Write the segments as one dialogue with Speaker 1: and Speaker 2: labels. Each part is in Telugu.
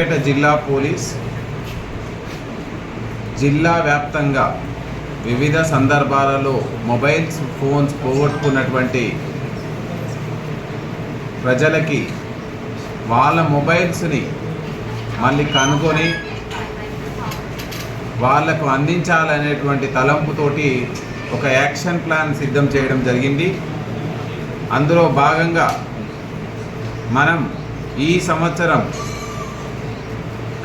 Speaker 1: పేట జిల్లా పోలీస్ జిల్లా వ్యాప్తంగా వివిధ సందర్భాలలో మొబైల్స్ ఫోన్స్ పోగొట్టుకున్నటువంటి ప్రజలకి వాళ్ళ మొబైల్స్ని మళ్ళీ కనుగొని వాళ్ళకు అందించాలనేటువంటి తలంపుతోటి ఒక యాక్షన్ ప్లాన్ సిద్ధం చేయడం జరిగింది. అందులో భాగంగా మనం ఈ సంవత్సరం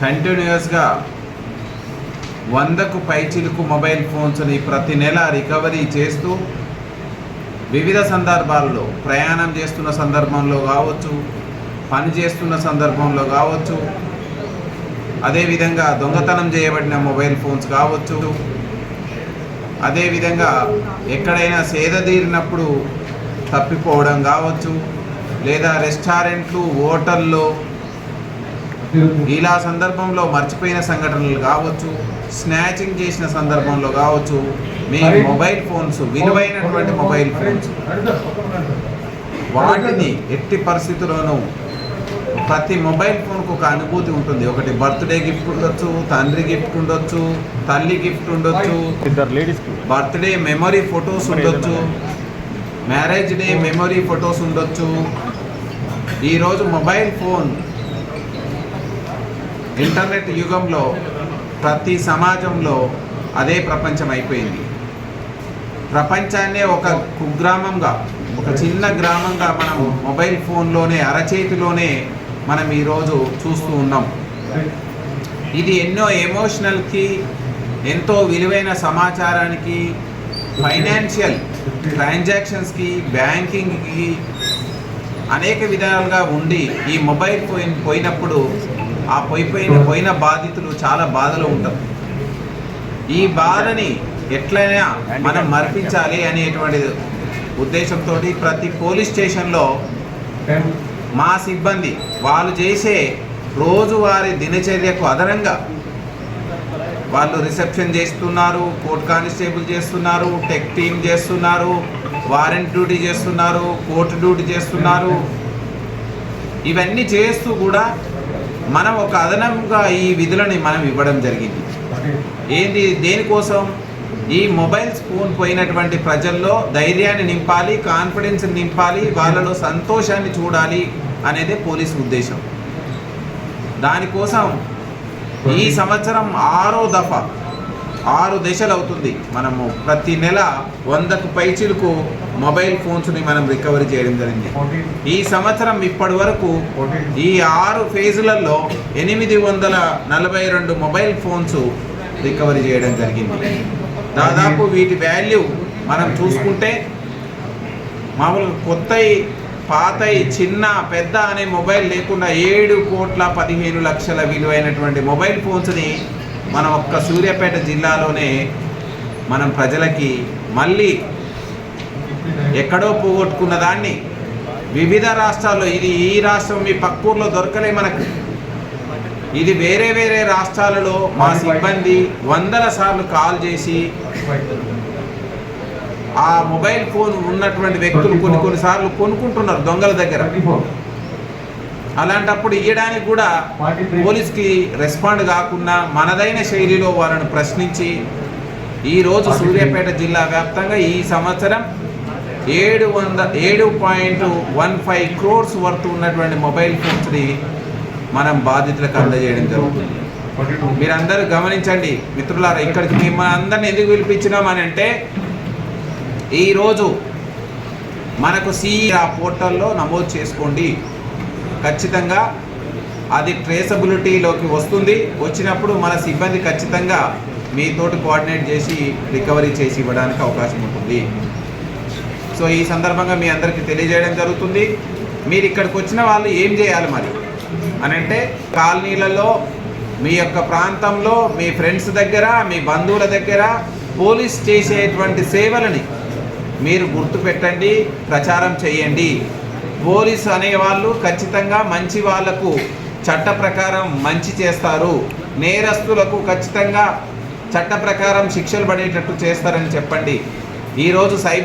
Speaker 1: కంటిన్యూస్గా వందకు పైచిలుకు మొబైల్ ఫోన్స్ని ప్రతి నెల రికవరీ చేస్తూ వివిధ సందర్భాల్లో ప్రయాణం చేస్తున్న సందర్భంలో కావచ్చు పని చేస్తున్న సందర్భంలో కావచ్చు అదేవిధంగా దొంగతనం చేయబడిన మొబైల్ ఫోన్స్ కావచ్చు అదేవిధంగా ఎక్కడైనా సేద తీరినప్పుడు తప్పిపోవడం కావచ్చు లేదా రెస్టారెంట్లు హోటల్లో ఇలా సందర్భంలో మర్చిపోయిన సంఘటనలు కావచ్చు స్నాచింగ్ చేసిన సందర్భంలో కావచ్చు మీ మొబైల్ ఫోన్స్ విలువైనటువంటి మొబైల్ ఫోన్స్. వాటిని ఎట్టి పరిస్థితుల్లోనూ ప్రతి మొబైల్ ఫోన్కు ఒక అనుభూతి ఉంటుంది. ఒకటి బర్త్డే గిఫ్ట్ ఉండొచ్చు తండ్రి గిఫ్ట్ ఉండొచ్చు తల్లి గిఫ్ట్ ఉండొచ్చు బర్త్డే మెమరీ ఫొటోస్ ఉండొచ్చు మ్యారేజ్ డే మెమరీ ఫొటోస్ ఉండొచ్చు. ఈరోజు మొబైల్ ఫోన్ ఇంటర్నెట్ యుగంలో ప్రతి సమాజంలో అదే ప్రపంచం అయిపోయింది. ప్రపంచాన్నే ఒక కుగ్రామంగా ఒక చిన్న గ్రామంగా మనం మొబైల్ ఫోన్లోనే అరచేతిలోనే మనం ఈరోజు చూస్తూ ఉన్నాం. ఇది ఎన్నో ఎమోషనల్కి ఎంతో విలువైన సమాచారానికి ఫైనాన్షియల్ ట్రాన్సాక్షన్స్కి బ్యాంకింగ్కి అనేక విధాలుగా ఉండి ఈ మొబైల్ పోయిన పోయినప్పుడు ఆ పోయిపోయిన పోయిన బాధితులు చాలా బాధలో ఉంటారు. ఈ బాధని ఎట్లయినా మనం మర్పించాలి అనేటువంటి ఉద్దేశంతో ప్రతి పోలీస్ స్టేషన్లో మా సిబ్బంది వాళ్ళు చేసే రోజువారీ దినచర్యకు అదనంగా వాళ్ళు రిసెప్షన్ చేస్తున్నారు కోర్ట్ కానిస్టేబుల్ చేస్తున్నారు టెక్ టీమ్ చేస్తున్నారు వారెంట్ డ్యూటీ చేస్తున్నారు కోర్టు డ్యూటీ చేస్తున్నారు. ఇవన్నీ చేస్తూ కూడా మనం ఒక అదనంగా ఈ విధులని మనం ఇవ్వడం జరిగింది. ఏంది దేనికోసం? ఈ మొబైల్స్ ఫోన్ పోయినటువంటి ప్రజల్లో ధైర్యాన్ని నింపాలి కాన్ఫిడెన్స్ నింపాలి వాళ్ళలో సంతోషాన్ని చూడాలి అనేది పోలీసు ఉద్దేశం. దానికోసం ఈ సంవత్సరం ఆరో దఫా ఆరు దశలు అవుతుంది మనము. ప్రతి నెల వందకు పైచిలకు మొబైల్ ఫోన్స్ని మనం రికవరీ చేయడం జరిగింది. ఈ సంవత్సరం ఇప్పటి వరకు ఈ ఆరు ఫేజులలో ఎనిమిది వందల నలభై రెండు మొబైల్ ఫోన్స్ రికవరీ చేయడం జరిగింది. దాదాపు వీటి వాల్యూ మనం చూసుకుంటే మామూలుగా కొత్తవి పాతయి చిన్న పెద్ద అనే మొబైల్ లేకుండా ఏడు కోట్ల పదిహేను లక్షల విలువైనటువంటి మొబైల్ ఫోన్స్ని మనం ఒక్క సూర్యాపేట జిల్లాలోనే మనం ప్రజలకి మళ్ళీ ఎక్కడో పోగొట్టుకున్న దాన్ని. వివిధ రాష్ట్రాల్లో ఇది ఈ రాష్ట్రం మీ పక్కూర్లో దొరకలే మనకు. ఇది వేరే వేరే రాష్ట్రాలలో మా సిబ్బంది వందల సార్లు కాల్ చేసి ఆ మొబైల్ ఫోన్ ఉన్నటువంటి వ్యక్తులు కొన్ని కొన్నిసార్లు కొనుక్కుంటున్నారు దొంగల దగ్గర. అలాంటప్పుడు ఇవ్వడానికి కూడా పోలీస్కి రెస్పాండ్ కాకుండా మనదైన శైలిలో వాళ్ళని ప్రశ్నించి ఈరోజు సూర్యాపేట జిల్లా వ్యాప్తంగా ఈ సంవత్సరం ఏడు వంద ఏడు point one five crores worth ఉన్నటువంటి మొబైల్ ఫోన్స్ని మనం బాధితులకు అందజేయడం జరుగుతుంది. మీరందరూ గమనించండి. మిత్రులారా ఇక్కడికి మిమ్మల్ని అందరిని ఎందుకు పిలిపించినామని అంటే ఈరోజు మనకు సిఈ పోర్టల్లో నమోదు చేసుకోండి. ఖచ్చితంగా అది ట్రేసబిలిటీలోకి వస్తుంది. వచ్చినప్పుడు మన సిబ్బంది ఖచ్చితంగా మీతోటి కోఆర్డినేట్ చేసి రికవరీ చేసి ఇవ్వడానికి అవకాశం ఉంటుంది. సో ఈ సందర్భంగా మీ అందరికీ తెలియజేయడం జరుగుతుంది. మీరు ఇక్కడికి వచ్చిన వాళ్ళు ఏం చేయాలి మరి? అని అంటే కాలనీలలో మీ యొక్క ప్రాంతంలో మీ ఫ్రెండ్స్ దగ్గర మీ బంధువుల దగ్గర పోలీస్ చేసేటువంటి సేవలని మీరు గుర్తుపెట్టండి ప్రచారం చేయండి. పోలీసు అనేవాళ్ళు ఖచ్చితంగా మంచి వాళ్ళకు చట్ట ప్రకారం మంచి చేస్తారు. నేరస్తులకు ఖచ్చితంగా చట్ట ప్రకారం శిక్షలు పడేటట్టు చేస్తారని చెప్పండి. ఈరోజు సైబర్